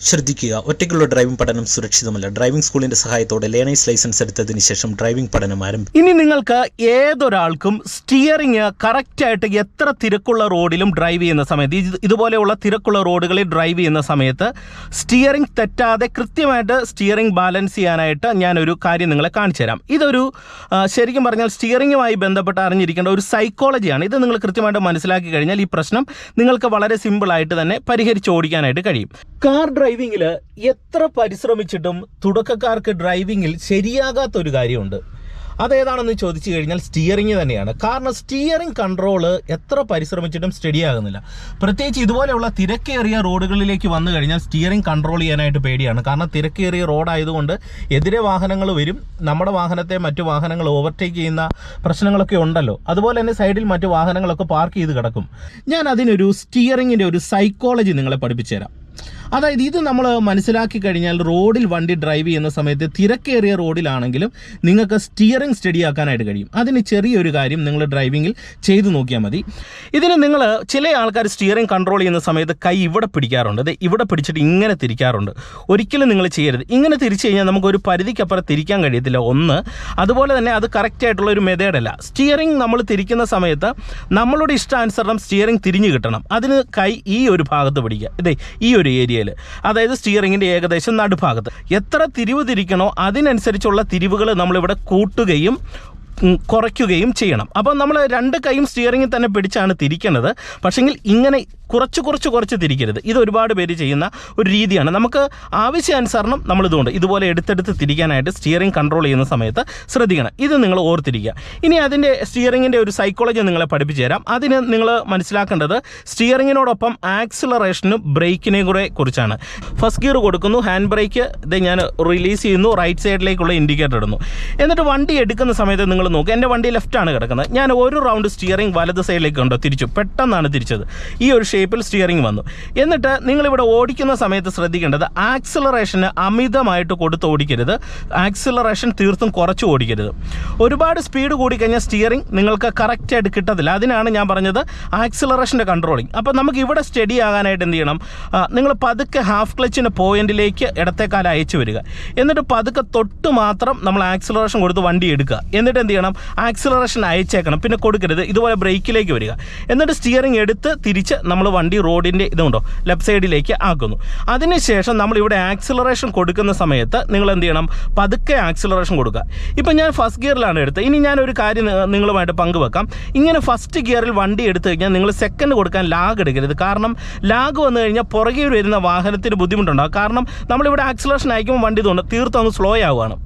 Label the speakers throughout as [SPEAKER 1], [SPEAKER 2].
[SPEAKER 1] ശ്രദ്ധിക്കുക. ഒറ്റയ്ക്കുള്ള ഡ്രൈവിംഗ് പഠനം സുരക്ഷിതമല്ല. ഡ്രൈവിംഗ് സ്കൂളിന്റെ സഹായത്തോടെ ലേണേഴ്സ് ലൈസൻസ് എടുത്തതിന് ശേഷം ഡ്രൈവിംഗ് പഠനം ആരംഭിക്കും
[SPEAKER 2] ഇനി നിങ്ങൾക്ക് ഏതൊരാൾക്കും സ്റ്റിയറിംഗ് കറക്റ്റായിട്ട് എത്ര തിരക്കുള്ള റോഡിലും ഡ്രൈവ് ചെയ്യുന്ന സമയത്ത് ഇതുപോലെയുള്ള തിരക്കുള്ള റോഡുകളിൽ ഡ്രൈവ് ചെയ്യുന്ന സമയത്ത് സ്റ്റിയറിംഗ് തെറ്റാതെ കൃത്യമായിട്ട് സ്റ്റിയറിംഗ് ബാലൻസ് ചെയ്യാനായിട്ട് ഞാനൊരു കാര്യം നിങ്ങളെ കാണിച്ചു തരാം. ഇതൊരു ശരിക്കും പറഞ്ഞാൽ സ്റ്റിയറിംഗുമായി ബന്ധപ്പെട്ട് അറിഞ്ഞിരിക്കേണ്ട ഒരു സൈക്കോളജിയാണ്. ഇത് നിങ്ങൾ കൃത്യമായിട്ട് മനസ്സിലാക്കി കഴിഞ്ഞാൽ ഈ പ്രശ്നം നിങ്ങൾക്ക് വളരെ സിമ്പിളായിട്ട് തന്നെ പരിഹരിച്ച് ഓടിക്കാനായിട്ട് കഴിയും. കാർ ഡ്രൈവിങ്ങിൽ എത്ര പരിശ്രമിച്ചിട്ടും തുടക്കക്കാർക്ക് ഡ്രൈവിങ്ങിൽ ശരിയാകാത്ത ഒരു കാര്യമുണ്ട്. അതേതാണെന്ന് ചോദിച്ചു കഴിഞ്ഞാൽ സ്റ്റിയറിംഗ് തന്നെയാണ്. കാരണം സ്റ്റിയറിംഗ് കൺട്രോൾ എത്ര പരിശ്രമിച്ചിട്ടും സ്റ്റഡി ആകുന്നില്ല. പ്രത്യേകിച്ച് ഇതുപോലെയുള്ള തിരക്കേറിയ റോഡുകളിലേക്ക് വന്നു കഴിഞ്ഞാൽ സ്റ്റിയറിംഗ് കൺട്രോൾ ചെയ്യാനായിട്ട് പേടിയാണ്. കാരണം തിരക്കേറിയ റോഡായതുകൊണ്ട് എതിരെ വാഹനങ്ങൾ വരും നമ്മുടെ വാഹനത്തെ മറ്റു വാഹനങ്ങൾ ഓവർടേക്ക് ചെയ്യുന്ന പ്രശ്നങ്ങളൊക്കെ ഉണ്ടല്ലോ. അതുപോലെ തന്നെ സൈഡിൽ മറ്റു വാഹനങ്ങളൊക്കെ പാർക്ക് ചെയ്ത് കിടക്കും. ഞാൻ അതിനൊരു സ്റ്റിയറിങ്ങിന്റെ ഒരു സൈക്കോളജി നിങ്ങളെ പഠിപ്പിച്ചു തരാം അതായത് ഇത് നമ്മൾ മനസ്സിലാക്കി കഴിഞ്ഞാൽ റോഡിൽ വണ്ടി ഡ്രൈവ് ചെയ്യുന്ന സമയത്ത് തിരക്കേറിയ റോഡിലാണെങ്കിലും നിങ്ങൾക്ക് സ്റ്റിയറിംഗ് സ്റ്റഡി ആക്കാനായിട്ട് കഴിയും. അതിന് ചെറിയൊരു കാര്യം നിങ്ങൾ ഡ്രൈവിങ്ങിൽ ചെയ്തു നോക്കിയാൽ മതി. ഇതിന് നിങ്ങൾ ചില ആൾക്കാർ സ്റ്റിയറിംഗ് കൺട്രോൾ ചെയ്യുന്ന സമയത്ത് കൈ ഇവിടെ പിടിക്കാറുണ്ട്. അത് ഇവിടെ പിടിച്ചിട്ട് ഇങ്ങനെ തിരിക്കാറുണ്ട്. ഒരിക്കലും നിങ്ങൾ ചെയ്യരുത്. ഇങ്ങനെ തിരിച്ചു കഴിഞ്ഞാൽ നമുക്ക് ഒരു പരിധിക്കപ്പുറം തിരിക്കാൻ കഴിയത്തില്ല. ഒന്ന് അതുപോലെ തന്നെ അത് കറക്റ്റായിട്ടുള്ള ഒരു മെത്തേഡല്ല സ്റ്റിയറിംഗ് നമ്മൾ തിരിക്കുന്ന സമയത്ത് നമ്മളുടെ ഇഷ്ടാനുസരണം സ്റ്റിയറിംഗ് തിരിഞ്ഞു കിട്ടണം. അതിന് കൈ ഈ ഒരു ഭാഗത്ത് പിടിക്കുക. ഇതേ ഈ ഒരു ഏരിയയിൽ അതായത് സ്റ്റിയറിങ്ങിന്റെ ഏകദേശം നടുഭാഗത്ത്. എത്ര തിരിവ് തിരിക്കണോ അതിനനുസരിച്ചുള്ള തിരിവുകൾ നമ്മളിവിടെ കൂട്ടുകയും കുറയ്ക്കുകയും ചെയ്യണം. അപ്പോൾ നമ്മൾ രണ്ട് കൈയും സ്റ്റിയറിങ്ങിൽ തന്നെ പിടിച്ചാണ് തിരിക്കുന്നത് പക്ഷേങ്കിൽ ഇങ്ങനെ കുറച്ച് കുറച്ച് കുറച്ച് തിരിക്കരുത്. ഇത് ഒരുപാട് പേര് ചെയ്യുന്ന ഒരു രീതിയാണ്. നമുക്ക് ആവശ്യാനുസരണം നമ്മൾ ഇതുകൊണ്ട് ഇതുപോലെ എടുത്തെടുത്ത് തിരിക്കാനായിട്ട് സ്റ്റിയറിംഗ് കൺട്രോൾ ചെയ്യുന്ന സമയത്ത് ശ്രദ്ധിക്കണം. ഇത് നിങ്ങൾ ഓർത്തിരിക്കുക. ഇനി അതിന്റെ സ്റ്റിയറിങ്ങിന്റെ ഒരു സൈക്കോളജി നിങ്ങളെ പഠിപ്പിച്ചു തരാം. അതിന് നിങ്ങൾ മനസ്സിലാക്കേണ്ടത് സ്റ്റിയറിങ്ങിനോടൊപ്പം ആക്സിലറേഷനും ബ്രേക്കിനെയും കൂടെ കുറിച്ചാണ്. ഫസ്റ്റ് ഗിയർ കൊടുക്കുന്നു. ഹാൻഡ് ബ്രേക്ക് ഇത് ഞാൻ റിലീസ് ചെയ്യുന്നു. റൈറ്റ് സൈഡിലേക്കുള്ള ഇൻഡിക്കേറ്റർ ഇടുന്നു. എന്നിട്ട് വണ്ടി എടുക്കുന്ന സമയത്ത് നിങ്ങൾ നോക്കുക എന്റെ വണ്ടി ലെഫ്റ്റാണ് കിടക്കുന്നത്. ഞാൻ ഒരു റൗണ്ട് സ്റ്റിയറിംഗ് വലത് സൈഡിലേക്ക് ഉണ്ടോ തിരിച്ചു. പെട്ടെന്നാണ് തിരിച്ചത്. ഈ ഒരു ഷേപ്പിൽ സ്റ്റിയറിംഗ് വന്നു. എന്നിട്ട് നിങ്ങളിവിടെ ഓടിക്കുന്ന സമയത്ത് ശ്രദ്ധിക്കേണ്ടത് ആക്സിലറേഷന് അമിതമായിട്ട് കൊടുത്ത് ഓടിക്കരുത്. ആക്സിലറേഷൻ തീർത്തും കുറച്ച് ഓടിക്കരുത്. ഒരുപാട് സ്പീഡ് കൂടിക്കഴിഞ്ഞാൽ സ്റ്റിയറിംഗ് നിങ്ങൾക്ക് കറക്റ്റായിട്ട് കിട്ടത്തില്ല. അതിനാണ് ഞാൻ പറഞ്ഞത് ആക്സിലറേഷന്റെ കൺട്രോളിങ് അപ്പോൾ നമുക്ക് ഇവിടെ സ്റ്റഡി ആകാനായിട്ട് എന്ത് ചെയ്യണം? നിങ്ങൾ പതുക്കെ ഹാഫ് ക്ലച്ചിന്റെ പോയിന്റിലേക്ക് ഇടത്തേക്കാലം അയച്ചു വരിക. എന്നിട്ട് പതുക്കെ തൊട്ട് മാത്രം നമ്മൾ ആക്സിലറേഷൻ കൊടുത്ത് വണ്ടി എടുക്കുക. എന്നിട്ട് എന്ത് ചെയ്യണം ആക്സിലറേഷൻ അയച്ചേക്കണം പിന്നെ കൊടുക്കരുത് ഇതുപോലെ ബ്രേക്കിലേക്ക് വരിക. എന്നിട്ട് സ്റ്റിയറിംഗ് എടുത്ത് തിരിച്ച് നമ്മൾ വണ്ടി റോഡിന്റെ ഇതുണ്ടോ ലെഫ്റ്റ് സൈഡിലേക്ക് ആക്കുന്നു. അതിനുശേഷം നമ്മൾ ഇവിടെ ആക്സിലറേഷൻ കൊടുക്കുന്ന സമയത്ത് നിങ്ങൾ എന്ത് ചെയ്യണം പതുക്കെ ആക്സിലറേഷൻ കൊടുക്കുക. ഇപ്പം ഞാൻ ഫസ്റ്റ് ഗിയറിലാണ് എടുത്തത്. ഇനി ഞാൻ ഒരു കാര്യം നിങ്ങളുമായിട്ട് പങ്കുവെക്കാം. ഇങ്ങനെ ഫസ്റ്റ് ഗിയറിൽ വണ്ടി എടുത്തു കഴിഞ്ഞാൽ നിങ്ങൾ സെക്കൻഡ് കൊടുക്കാൻ ലാഗ് എടുക്കരുത്. കാരണം ലാഗ് വന്നു കഴിഞ്ഞാൽ പുറകെ വരുന്ന വാഹനത്തിന് ബുദ്ധിമുട്ടുണ്ടാകും. കാരണം നമ്മളിവിടെ ആക്സിലറേഷൻ അയക്കുമ്പോൾ വണ്ടി തോന്നും തീർത്തും അങ്ങ് സ്ലോ ആവുകയാണ്.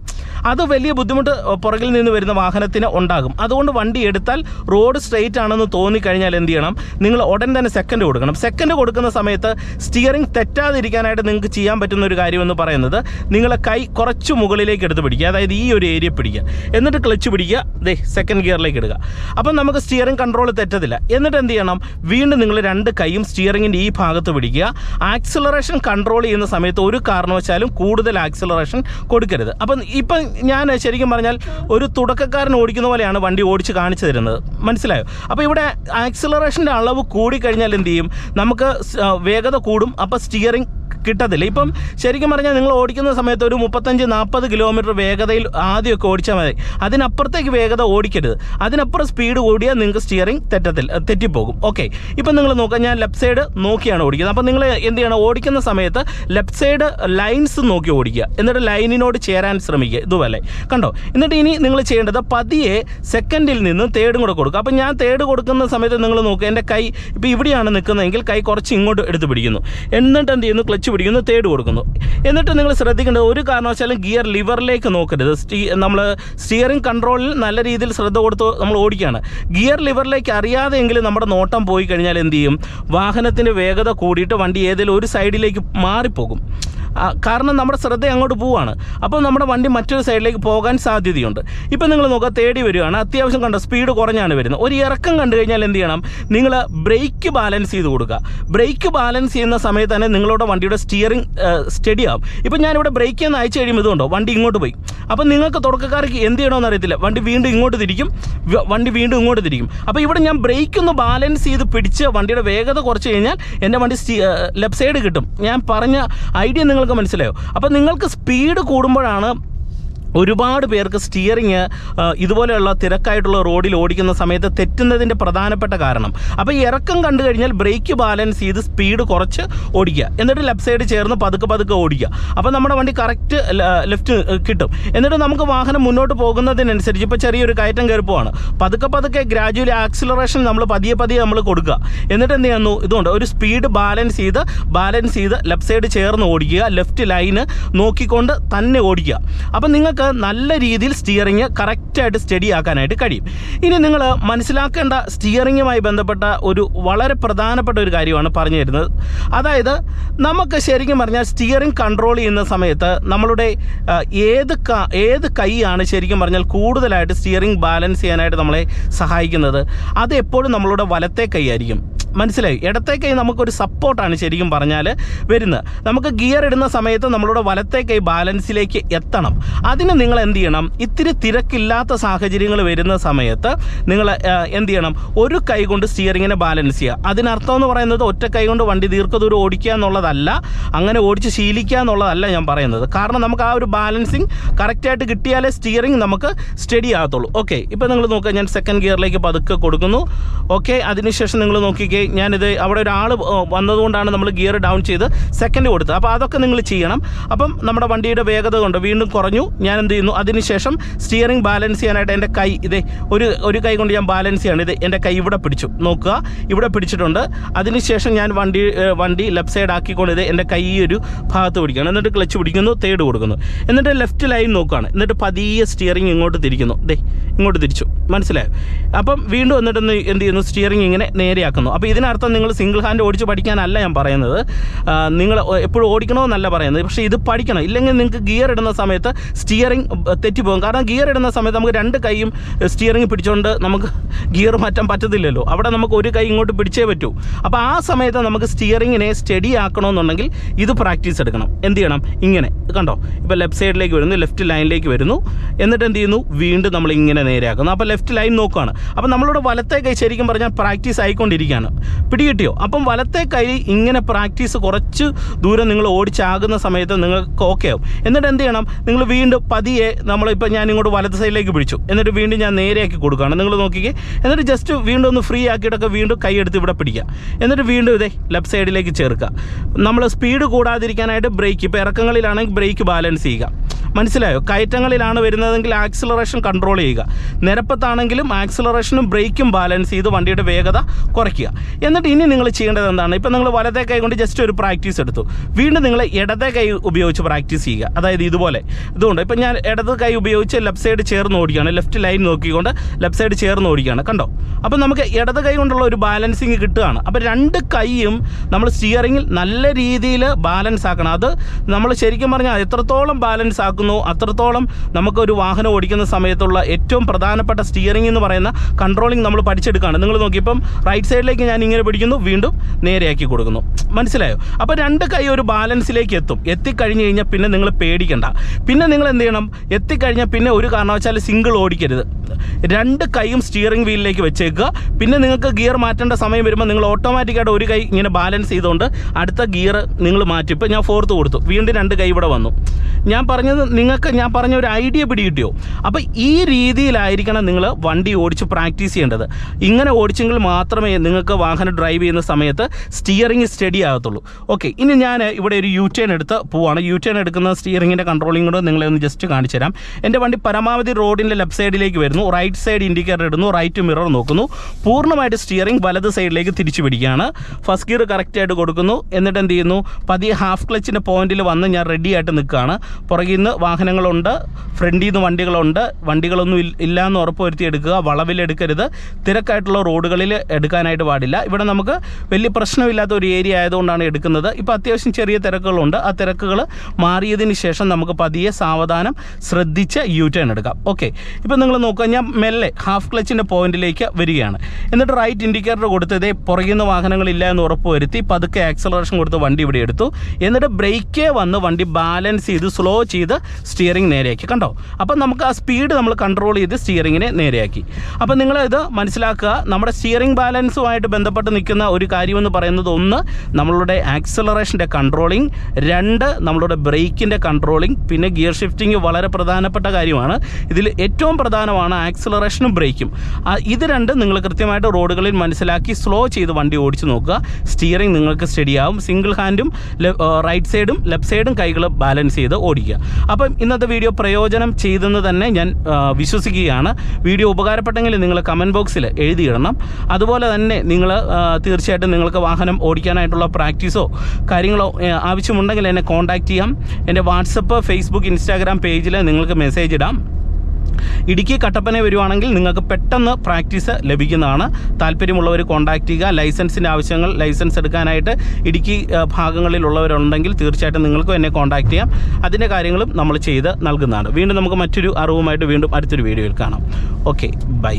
[SPEAKER 2] അത് വലിയ ബുദ്ധിമുട്ട് പുറകിൽ നിന്ന് വരുന്ന വാഹനത്തിന് ഉണ്ടാകും. അതുകൊണ്ട് വണ്ടി എടുത്താൽ റോഡ് സ്ട്രെയിറ്റ് ആണെന്ന് തോന്നിക്കഴിഞ്ഞാൽ എന്ത് ചെയ്യണം? നിങ്ങൾ ഉടൻ തന്നെ സെക്കൻഡ് കൊടുക്കണം. സെക്കൻഡ് കൊടുക്കുന്ന സമയത്ത് സ്റ്റിയറിംഗ് തെറ്റാതിരിക്കാനായിട്ട് നിങ്ങൾക്ക് ചെയ്യാൻ പറ്റുന്ന ഒരു കാര്യമെന്ന് പറയുന്നത് നിങ്ങളെ കൈ കുറച്ച് മുകളിലേക്ക് എടുത്ത് പിടിക്കുക. അതായത് ഈ ഒരു ഏരിയ പിടിക്കുക. എന്നിട്ട് ക്ലച്ച് പിടിക്കുക. ദേ സെക്കൻഡ് ഗിയറിലേക്ക് ഇടുക. അപ്പം നമുക്ക് സ്റ്റിയറിംഗ് കൺട്രോൾ തെറ്റത്തില്ല. എന്നിട്ട് എന്ത് ചെയ്യണം? വീണ്ടും നിങ്ങൾ രണ്ട് കൈയും സ്റ്റിയറിങ്ങിന്റെ ഈ ഭാഗത്ത് പിടിക്കുക. ആക്സിലറേഷൻ കൺട്രോൾ ചെയ്യുന്ന സമയത്ത് ഒരു കാരണവശാലും കൂടുതൽ ആക്സിലറേഷൻ കൊടുക്കരുത്. അപ്പം ഇപ്പം ഞാൻ ശരിക്കും പറഞ്ഞാൽ ഒരു തുടക്കക്കാരൻ ഓടിക്കുന്ന പോലെയാണ് വണ്ടി ഓടിച്ച് കാണിച്ചു തരുന്നത്. മനസ്സിലായോ? അപ്പോൾ ഇവിടെ ആക്സിലറേഷന്റെ അളവ് കൂടിക്കഴിഞ്ഞാൽ എന്ത് ചെയ്യും? നമുക്ക് വേഗത കൂടും. അപ്പോൾ സ്റ്റിയറിംഗ് കിട്ടത്തില്ല. ഇപ്പം ശരിക്കും പറഞ്ഞാൽ നിങ്ങൾ ഓടിക്കുന്ന സമയത്ത് ഒരു മുപ്പത്തഞ്ച് നാൽപ്പത് കിലോമീറ്റർ വേഗതയിൽ ആദ്യമൊക്കെ ഓടിച്ചാൽ മതി. അതിനപ്പുറത്തേക്ക് വേഗത ഓടിക്കരുത്. അതിനപ്പുറം സ്പീഡ് കൂടിയാൽ നിങ്ങൾക്ക് സ്റ്റിയറിംഗ് തെറ്റത്തില്ല തെറ്റിപ്പോകും. ഓക്കെ ഇപ്പം നിങ്ങൾ നോക്കാം ഞാൻ ലെഫ്റ്റ് സൈഡ് നോക്കിയാണ് ഓടിക്കുന്നത്. അപ്പം നിങ്ങൾ എന്ത് ചെയ്യണം? ഓടിക്കുന്ന സമയത്ത് ലെഫ്റ്റ് സൈഡ് ലൈൻസ് നോക്കി ഓടിക്കുക. എന്നിട്ട് ലൈനിനോട് ചേരാൻ ശ്രമിക്കുക. ഇതുപോലെ. കണ്ടോ? എന്നിട്ട് ഇനി നിങ്ങൾ ചെയ്യേണ്ടത് പതിയെ സെക്കൻഡിൽ നിന്ന് തേർഡും കൂടെ കൊടുക്കുക. അപ്പം ഞാൻ തേർഡ് കൊടുക്കുന്ന സമയത്ത് നിങ്ങൾ നോക്കുക എന്റെ കൈ ഇപ്പോൾ ഇവിടെയാണ് നിൽക്കുന്നതെങ്കിൽ കൈ കുറച്ച് ഇങ്ങോട്ട് എടുത്ത് പിടിക്കുന്നു. എന്നിട്ട് എന്ത് ചെയ്യുന്നു? ക്ലച്ച് പിടിക്കുന്നു തേർഡ് കൊടുക്കുന്നു. എന്നിട്ട് നിങ്ങൾ ശ്രദ്ധിക്കേണ്ടത് ഒരു കാരണവശാലും ഗിയർ ലിവറിലേക്ക് നോക്കരുത്. നമ്മൾ സ്റ്റിയറിംഗ് കൺട്രോളിൽ നല്ല രീതിയിൽ ശ്രദ്ധ കൊടുത്ത് നമ്മൾ ഓടിക്കുകയാണ്. ഗിയർ ലിവറിലേക്ക് അറിയാതെയെങ്കിലും നമ്മുടെ നോട്ടം പോയി കഴിഞ്ഞാൽ എന്ത് ചെയ്യും? വാഹനത്തിന്റെ വേഗത കൂടിയിട്ട് വണ്ടി ഏതെങ്കിലും ഒരു സൈഡിലേക്ക് മാറിപ്പോകും. കാരണം നമ്മുടെ ശ്രദ്ധ അങ്ങോട്ട് പോവുകയാണ് അപ്പോൾ നമ്മുടെ വണ്ടി മറ്റൊരു സൈഡിലേക്ക് പോകാൻ സാധ്യതയുണ്ട്. ഇപ്പം നിങ്ങൾ നോക്കുക തേടി വരികയാണ്. അത്യാവശ്യം കണ്ട സ്പീഡ് കുറഞ്ഞാണ് വരുന്നത്. ഒരു ഇറക്കം കണ്ടു കഴിഞ്ഞാൽ എന്ത് ചെയ്യണം? നിങ്ങൾ ബ്രേക്ക് ബാലൻസ് ചെയ്ത് കൊടുക്കുക. ബ്രേക്ക് ബാലൻസ് ചെയ്യുന്ന സമയത്ത് തന്നെ നിങ്ങളുടെ വണ്ടിയുടെ സ്റ്റിയറിംഗ് സ്റ്റഡി ആവും. ഇപ്പം ഞാനിവിടെ ബ്രേക്ക് ചെയ്യുന്ന അയച്ചു കഴിയുമ്പോൾ ഇതുകൊണ്ടോ വണ്ടി ഇങ്ങോട്ട് പോയി. അപ്പം നിങ്ങൾക്ക് തുടക്കക്കാർക്ക് എന്ത് ചെയ്യണമെന്ന് അറിയത്തില്ല. വണ്ടി വീണ്ടും ഇങ്ങോട്ട് തിരിക്കും. വണ്ടി വീണ്ടും ഇങ്ങോട്ട് തിരിക്കും. അപ്പോൾ ഇവിടെ ഞാൻ ബ്രേക്ക് ഒന്ന് ബാലൻസ് ചെയ്ത് പിടിച്ച് വണ്ടിയുടെ വേഗത കുറച്ച് കഴിഞ്ഞാൽ എന്റെ വണ്ടി ലെഫ്റ്റ് സൈഡ് കിട്ടും. ഞാൻ പറഞ്ഞ ഐഡിയ നിങ്ങൾക്ക് മനസ്സിലായോ? അപ്പോൾ നിങ്ങൾക്ക് സ്പീഡ് കൂടുമ്പോഴാണ് ഒരുപാട് പേർക്ക് സ്റ്റിയറിങ് ഇതുപോലെയുള്ള തിരക്കായിട്ടുള്ള റോഡിൽ ഓടിക്കുന്ന സമയത്ത് തെറ്റുന്നതിന്റെ പ്രധാനപ്പെട്ട കാരണം. അപ്പോൾ ഇറക്കം കണ്ടു കഴിഞ്ഞാൽ ബ്രേക്ക് ബാലൻസ് ചെയ്ത് സ്പീഡ് കുറച്ച് ഓടിക്കുക. എന്നിട്ട് ലെഫ്റ്റ് സൈഡ് ചേർന്ന് പതുക്കെ പതുക്കെ ഓടിക്കുക. അപ്പോൾ നമ്മുടെ വണ്ടി കറക്റ്റ് ലെഫ്റ്റ് കിട്ടും. എന്നിട്ട് നമുക്ക് വാഹനം മുന്നോട്ട് പോകുന്നതിനനുസരിച്ച് ഇപ്പോൾ ചെറിയൊരു കയറ്റം കയറിപ്പോവാണ് പതുക്കെ പതുക്കെ ഗ്രാജുവലി ആക്സിലറേഷൻ നമ്മൾ പതിയെ പതിയെ നമ്മൾ കൊടുക്കുക. എന്നിട്ട് എന്ത് ചെയ്യുന്നു? ഇതുകൊണ്ട് ഒരു സ്പീഡ് ബാലൻസ് ചെയ്ത് ബാലൻസ് ചെയ്ത് ലെഫ്റ്റ് സൈഡ് ചേർന്ന് ഓടിക്കുക. ലെഫ്റ്റ് ലൈന് നോക്കിക്കൊണ്ട് തന്നെ ഓടിക്കുക. അപ്പോൾ നിങ്ങൾക്ക് നല്ല രീതിയിൽ സ്റ്റിയറിങ് കറക്റ്റായിട്ട് സ്റ്റഡി ആക്കാനായിട്ട് കഴിയും. ഇനി നിങ്ങൾ മനസ്സിലാക്കേണ്ട സ്റ്റിയറിങ്ങുമായി ബന്ധപ്പെട്ട ഒരു വളരെ പ്രധാനപ്പെട്ട ഒരു കാര്യമാണ് പറഞ്ഞു തരുന്നത്. അതായത് നമുക്ക് ശരിക്കും പറഞ്ഞാൽ സ്റ്റിയറിംഗ് കൺട്രോൾ ചെയ്യുന്ന സമയത്ത് നമ്മളുടെ ഏത് ക- ഏത് കൈയാണ് ശരിക്കും പറഞ്ഞാൽ കൂടുതലായിട്ട് സ്റ്റിയറിംഗ് ബാലൻസ് ചെയ്യാനായിട്ട് നമ്മളെ സഹായിക്കുന്നത്? അത് എപ്പോഴും നമ്മളുടെ വലത്തെ കൈ ആയിരിക്കും. മനസ്സിലായി. ഇടത്തെ കൈ നമുക്കൊരു സപ്പോർട്ടാണ് ശരിക്കും പറഞ്ഞാൽ വരുന്നത്. നമുക്ക് ഗിയർ ഇടുന്ന സമയത്ത് നമ്മളുടെ വലത്തെ കൈ ബാലൻസിലേക്ക് എത്തണം. അതിന് നിങ്ങൾ എന്ത് ചെയ്യണം? ഇത്തിരി തിരക്കില്ലാത്ത സാഹചര്യങ്ങൾ വരുന്ന സമയത്ത് നിങ്ങൾ എന്ത് ചെയ്യണം? ഒരു കൈ കൊണ്ട് സ്റ്റിയറിങ്ങിനെ ബാലൻസ് ചെയ്യുക. അതിനർത്ഥം എന്ന് പറയുന്നത് ഒറ്റ കൈ കൊണ്ട് വണ്ടി ദീർഘദൂരം ഓടിക്കുക എന്നുള്ളതല്ല അങ്ങനെ ഓടിച്ച് ശീലിക്കുക എന്നുള്ളതല്ല ഞാൻ പറയുന്നത്. കാരണം നമുക്ക് ആ ഒരു ബാലൻസിങ് കറക്റ്റായിട്ട് കിട്ടിയാലേ സ്റ്റിയറിംഗ് നമുക്ക് സ്റ്റഡി ആകത്തുള്ളൂ. ഓക്കെ ഇപ്പോൾ നിങ്ങൾ നോക്കുക ഞാൻ സെക്കൻഡ് ഗിയറിലേക്ക് പതുക്കെ കൊടുക്കുന്നു. ഓക്കെ അതിനുശേഷം നിങ്ങൾ നോക്കിക്കേ ഞാനിത് അവിടെ ഒരാൾ വന്നതുകൊണ്ടാണ് നമ്മൾ ഗിയർ ഡൗൺ ചെയ്ത് സെക്കൻഡ് കൊടുത്തത്. അപ്പോൾ അതൊക്കെ നിങ്ങൾ ചെയ്യണം. അപ്പം നമ്മുടെ വണ്ടിയുടെ വേഗത കൊണ്ട് വീണ്ടും കുറഞ്ഞു. ഞാൻ എന്ത് ചെയ്യുന്നു? അതിനുശേഷം സ്റ്റിയറിംഗ് ബാലൻസ് ചെയ്യാനായിട്ട് എന്റെ കൈ ഇതേ ഒരു ഒരു കൈ കൊണ്ട് ഞാൻ ബാലൻസ് ചെയ്യാണ്. ഇത് എന്റെ കൈ ഇവിടെ പിടിച്ചു. നോക്കുക. ഇവിടെ പിടിച്ചിട്ടുണ്ട്. അതിനുശേഷം ഞാൻ വണ്ടി വണ്ടി ലെഫ്റ്റ് സൈഡ് ആക്കിക്കൊണ്ട് ഇത് എന്റെ കൈ ഒരു ഭാഗത്ത് പിടിക്കുകയാണ്. എന്നിട്ട് ക്ലച്ച് പിടിക്കുന്നു തേർഡ് കൊടുക്കുന്നു. എന്നിട്ട് ലെഫ്റ്റ് ലൈൻ നോക്കുകയാണ്. എന്നിട്ട് പതിയെ സ്റ്റിയറിംഗ് ഇങ്ങോട്ട് തിരിക്കുന്നു. ദേ ഇങ്ങോട്ട് തിരിച്ചു. മനസ്സിലായോ? അപ്പം വീണ്ടും എന്നിട്ട് ഒന്ന് എന്ത് ചെയ്യുന്നു? സ്റ്റിയറിംഗ് ഇങ്ങനെ നേരെയാക്കുന്നു. അപ്പോൾ ഇതിനർത്ഥം നിങ്ങൾ സിംഗിൾ ഹാൻഡ് ഓടിച്ച് പഠിക്കാനല്ല ഞാൻ പറയുന്നത്. നിങ്ങൾ എപ്പോഴും ഓടിക്കണമെന്നല്ല പറയുന്നത്. പക്ഷേ ഇത് പഠിക്കണം. ഇല്ലെങ്കിൽ നിങ്ങൾക്ക് ഗിയർ ഇടുന്ന സമയത്ത് സ്റ്റിയറിംഗ് തെറ്റിപ്പോകും കാരണം ഗിയർ ഇടുന്ന സമയത്ത് നമുക്ക് രണ്ട് കൈയും സ്റ്റിയറിംഗ് പിടിച്ചുകൊണ്ട് നമുക്ക് ഗിയർ മാറ്റാൻ പറ്റത്തില്ലല്ലോ. അവിടെ നമുക്ക് ഒരു കൈ ഇങ്ങോട്ട് പിടിച്ചേ പറ്റൂ. അപ്പോൾ ആ സമയത്ത് നമുക്ക് സ്റ്റിയറിങ്ങിനെ സ്റ്റഡി ആക്കണമെന്നുണ്ടെങ്കിൽ ഇത് പ്രാക്ടീസ് എടുക്കണം. എന്ത് ചെയ്യണം? ഇങ്ങനെ. കണ്ടോ? ഇപ്പോൾ ലെഫ്റ്റ് സൈഡിലേക്ക് വരുന്നു ലെഫ്റ്റ് ലൈനിലേക്ക് വരുന്നു. എന്നിട്ട് എന്ത് ചെയ്യുന്നു? വീണ്ടും നമ്മൾ ഇങ്ങനെ നേരെയാക്കുന്നു. അപ്പോൾ ലെഫ്റ്റ് ലൈൻ നോക്കുകയാണ് അപ്പോൾ നമ്മളുടെ വലത്തെ കൈ ശരിക്കും പറഞ്ഞാൽ പ്രാക്ടീസ് ആയിക്കൊണ്ടിരിക്കുകയാണ്. പിടികിട്ടിയോ? അപ്പം വലത്തെ കൈ ഇങ്ങനെ പ്രാക്ടീസ് കുറച്ച് ദൂരം നിങ്ങൾ ഓടിച്ചാകുന്ന സമയത്ത് നിങ്ങൾക്ക് ഓക്കെ ആവും എന്നിട്ട് എന്ത് ചെയ്യണം? നിങ്ങൾ വീണ്ടും പതിയെ നമ്മളിപ്പോൾ ഞാൻ ഇങ്ങോട്ട് വലത്ത് സൈഡിലേക്ക് പിടിച്ചു. എന്നിട്ട് വീണ്ടും ഞാൻ നേരെയാക്കി കൊടുക്കുകയാണ്. നിങ്ങൾ നോക്കിക്കേ. എന്നിട്ട് ജസ്റ്റ് വീണ്ടും ഒന്ന് ഫ്രീ ആക്കിയിട്ടൊക്കെ വീണ്ടും കൈ എടുത്ത് ഇവിടെ പിടിക്കുക. എന്നിട്ട് വീണ്ടും ഇതേ ലെഫ്റ്റ് സൈഡിലേക്ക് ചേർക്കുക. നമ്മൾ സ്പീഡ് കൂടാതിരിക്കാനായിട്ട് ബ്രേക്ക് ഇപ്പോൾ ഇറക്കങ്ങളിലാണെങ്കിൽ ബ്രേക്ക് ബാലൻസ് ചെയ്യുക. മനസ്സിലായോ? കയറ്റങ്ങളിലാണ് വരുന്നതെങ്കിൽ ആക്സിലറേഷൻ കൺട്രോൾ ചെയ്യുക. നിരപ്പത്താണെങ്കിലും ആക്സിലറേഷനും ബ്രേക്കും ബാലൻസ് ചെയ്ത് വണ്ടിയുടെ വേഗത കുറയ്ക്കുക. എന്നിട്ട് ഇനി നിങ്ങൾ ചെയ്യേണ്ടത് എന്താണ്? ഇപ്പം നിങ്ങൾ വലത്തെ കൈ കൊണ്ട് ജസ്റ്റ് ഒരു പ്രാക്ടീസ് എടുത്തു. വീണ്ടും നിങ്ങൾ ഇടത്തെ കൈ ഉപയോഗിച്ച് പ്രാക്ടീസ് ചെയ്യുക. അതായത് ഇതുപോലെ. ഇതുകൊണ്ട് ഇപ്പം ഞാൻ ഇടത് കൈ ഉപയോഗിച്ച് ലെഫ്റ്റ് സൈഡ് ചേർന്ന് ഓടിക്കുകയാണ്. ലെഫ്റ്റ് ലൈൻ നോക്കിക്കൊണ്ട് ലെഫ്റ്റ് സൈഡ് ചേർന്ന് ഓടിക്കുകയാണ്. കണ്ടോ? അപ്പം നമുക്ക് ഇടത് കൈ കൊണ്ടുള്ള ഒരു ബാലൻസിങ് കിട്ടുകയാണ്. അപ്പോൾ രണ്ട് കൈയും നമ്മൾ സ്റ്റിയറിങ്ങിൽ നല്ല രീതിയിൽ ബാലൻസ് ആക്കണം. അത് നമ്മൾ ശരിക്കും പറഞ്ഞാൽ എത്രത്തോളം ബാലൻസ് ആക്കുന്നു അത്രത്തോളം നമുക്കൊരു വാഹനം ഓടിക്കുന്ന സമയത്തുള്ള ഏറ്റവും പ്രധാനപ്പെട്ട സ്റ്റിയറിംഗ് എന്ന് പറയുന്ന കൺട്രോളിങ് നമ്മൾ പഠിച്ചെടുക്കുകയാണ്. നിങ്ങൾ നോക്കിയപ്പം റൈറ്റ് സൈഡിലേക്ക് ഞാൻ ഇങ്ങനെ പിടിക്കുന്നു വീണ്ടും നേരെയാക്കി കൊടുക്കുന്നു. മനസ്സിലായോ? അപ്പോൾ രണ്ട് കൈ ഒരു ബാലൻസിലേക്ക് എത്തും. എത്തിക്കഴിഞ്ഞ് കഴിഞ്ഞാൽ പിന്നെ നിങ്ങൾ പേടിക്കണ്ട. പിന്നെ നിങ്ങൾ എന്ത് ചെയ്യണം? എത്തിക്കഴിഞ്ഞാൽ പിന്നെ ഒരു കാരണവശാലും സിംഗിൾ ഓടിക്കരുത്. രണ്ട് കൈയും സ്റ്റിയറിംഗ് വീലിലേക്ക് വെച്ചേക്കുക. പിന്നെ നിങ്ങൾക്ക് ഗിയർ മാറ്റേണ്ട സമയം വരുമ്പോൾ നിങ്ങൾ ഓട്ടോമാറ്റിക്കായിട്ട് ഒരു കൈ ഇങ്ങനെ ബാലൻസ് ചെയ്തുകൊണ്ട് അടുത്ത ഗിയർ നിങ്ങൾ മാറ്റി. ഇപ്പോൾ ഞാൻ ഫോർത്ത് കൊടുത്തു. വീണ്ടും രണ്ട് കൈ ഇവിടെ വന്നു. ഞാൻ പറഞ്ഞത് നിങ്ങൾക്ക് ഞാൻ പറഞ്ഞ ഒരു ഐഡിയ പിടികിട്ടിയോ? അപ്പോൾ ഈ രീതിയിലായിരിക്കണം നിങ്ങൾ വണ്ടി ഓടിച്ച് പ്രാക്ടീസ് ചെയ്യേണ്ടത്. ഇങ്ങനെ ഓടിച്ചെങ്കിൽ മാത്രമേ നിങ്ങൾക്ക് വാഹനം ഡ്രൈവ് ചെയ്യുന്ന സമയത്ത് സ്റ്റിയറിംഗ് സ്റ്റഡി ആകത്തുള്ളൂ. ഓക്കെ ഇനി ഞാൻ ഇവിടെ ഒരു യു ടേൺ എടുത്ത് പോവാണ്. യു ടേൺ എടുക്കുന്ന സ്റ്റിയറിങ്ങിന്റെ കൺട്രോളിംഗ് കൂടെ നിങ്ങളെ ഒന്ന് ജസ്റ്റ് കാണിച്ചു തരാം. എന്റെ വണ്ടി പരമാവധി റോഡിന്റെ ലെഫ്റ്റ് സൈഡിലേക്ക് വരുന്നു. റൈറ്റ് സൈഡ് ഇൻഡിക്കേറ്റർ ഇടുന്നു. റൈറ്റ് മിറർ നോക്കുന്നു. പൂർണമായിട്ട് സ്റ്റിയറിംഗ് വലത് സൈഡിലേക്ക് തിരിച്ചു പിടിക്കുകയാണ്. ഫസ്റ്റ് ഗിയർ കറക്റ്റായിട്ട് കൊടുക്കുന്നു. എന്നിട്ട് എന്ത് ചെയ്യുന്നു? പതിയെ ഹാഫ് ക്ലച്ചിന്റെ പോയിന്റിൽ വന്ന് ഞാൻ റെഡി ആയിട്ട് നിൽക്കുകയാണ്. പുറകിൽ നിന്ന് വാഹനങ്ങളുണ്ട്. ഫ്രണ്ടിൽ നിന്ന് വണ്ടികളുണ്ട്. വണ്ടികളൊന്നും ഇല്ല എന്ന് ഉറപ്പ് വരുത്തി എടുക്കുക. വളവിലെടുക്കരുത്. തിരക്കായിട്ടുള്ള റോഡുകളിൽ എടുക്കാനായിട്ട് പാടില്ല. ഇവിടെ നമുക്ക് വലിയ പ്രശ്നമില്ലാത്ത ഒരു ഏരിയ ആയതുകൊണ്ടാണ് എടുക്കുന്നത്. ഇപ്പോൾ അത്യാവശ്യം ചെറിയ തിരക്കുകളുണ്ട്. ആ തിരക്കുകൾ മാറിയതിന് ശേഷം നമുക്ക് പതിയെ സാവധാനം ശ്രദ്ധിച്ച് യു ടേൺ എടുക്കാം. ഓക്കെ ഇപ്പോൾ നിങ്ങൾ നോക്കുക ഞാൻ മെല്ലെ ഹാഫ് ക്ലച്ചിന്റെ പോയിന്റിലേക്ക് വരികയാണ്. എന്നിട്ട് റൈറ്റ് ഇൻഡിക്കേറ്റർ കൊടുത്തത് പുറകിൽ നിന്ന് വാഹനങ്ങളില്ല എന്ന് ഉറപ്പുവരുത്തി പതുക്കെ ആക്സലറേഷൻ കൊടുത്ത് വണ്ടി ഇവിടെ എടുത്തു. എന്നിട്ട് ബ്രേക്കേ വന്ന് വണ്ടി ബാലൻസ് ചെയ്ത് സ്ലോ ചെയ്ത് സ്റ്റിയറിംഗ് നേരെയാക്കി. കണ്ടോ? അപ്പം നമുക്ക് ആ സ്പീഡ് നമ്മൾ കൺട്രോൾ ചെയ്ത് സ്റ്റിയറിങ്ങിനെ നേരെയാക്കി. അപ്പം നിങ്ങൾ ഇത് മനസ്സിലാക്കുക നമ്മുടെ സ്റ്റിയറിംഗ് ബാലൻസുമായിട്ട് ബന്ധപ്പെട്ട് നിൽക്കുന്ന ഒരു കാര്യമെന്ന് പറയുന്നത് ഒന്ന് നമ്മളുടെ ആക്സലറേഷന്റെ കൺട്രോളിങ് രണ്ട് നമ്മളുടെ ബ്രേക്കിന്റെ കൺട്രോളിങ് പിന്നെ ഗിയർ ഷിഫ്റ്റിംഗ് വളരെ പ്രധാനപ്പെട്ട കാര്യമാണ്. ഇതിൽ ഏറ്റവും പ്രധാനമാണ് ആക്സലറേഷനും ബ്രേക്കും. ഇത് രണ്ട് നിങ്ങൾ കൃത്യമായിട്ട് റോഡുകളിൽ മനസ്സിലാക്കി സ്ലോ ചെയ്ത് വണ്ടി ഓടിച്ചു നോക്കുക. സ്റ്റിയറിംഗ് നിങ്ങൾക്ക് സ്റ്റഡിയാവും സിംഗിൾ ഹാൻഡും റൈറ്റ് സൈഡും ലെഫ്റ്റ് സൈഡും കൈകൾ ബാലൻസ് ചെയ്ത് ഓടിക്കുക. അപ്പം ഇന്നത്തെ വീഡിയോ പ്രയോജനം ചെയ്തെന്ന് തന്നെ ഞാൻ വിശ്വസിക്കുകയാണ്. വീഡിയോ ഉപകാരപ്പെട്ടെങ്കിൽ നിങ്ങൾ കമന്റ് ബോക്സിൽ എഴുതിയിടണം അതുപോലെ തന്നെ നിങ്ങൾ തീർച്ചയായിട്ടും നിങ്ങൾക്ക് വാഹനം ഓടിക്കാനായിട്ടുള്ള പ്രാക്ടീസോ കാര്യങ്ങളോ ആവശ്യമുണ്ടെങ്കിൽ എന്നെ കോൺടാക്റ്റ് ചെയ്യാം. എന്റെ വാട്സപ്പ് ഫേസ്ബുക്ക് ഇൻസ്റ്റാഗ്രാം പേജിൽ നിങ്ങൾക്ക് മെസ്സേജ് ഇടാം. ഇടുക്കി കട്ടപ്പന വരുവാണെങ്കിൽ നിങ്ങൾക്ക് പെട്ടെന്ന് പ്രാക്ടീസ് ലഭിക്കുന്നതാണ്. താല്പര്യമുള്ളവർ കോൺടാക്ട് ചെയ്യുക. ലൈസൻസിന്റെ ആവശ്യങ്ങൾ ലൈസൻസ് എടുക്കാനായിട്ട് ഇടുക്കി ഭാഗങ്ങളിലുള്ളവരുണ്ടെങ്കിൽ തീർച്ചയായിട്ടും നിങ്ങൾക്കും എന്നെ കോൺടാക്ട് ചെയ്യാം. അതിന്റെ കാര്യങ്ങളും നമ്മൾ ചെയ്ത് നൽകുന്നതാണ്. വീണ്ടും നമുക്ക് മറ്റൊരു അറിവുമായിട്ട് വീണ്ടും അടുത്തൊരു വീഡിയോയിൽ കാണാം. Okay bye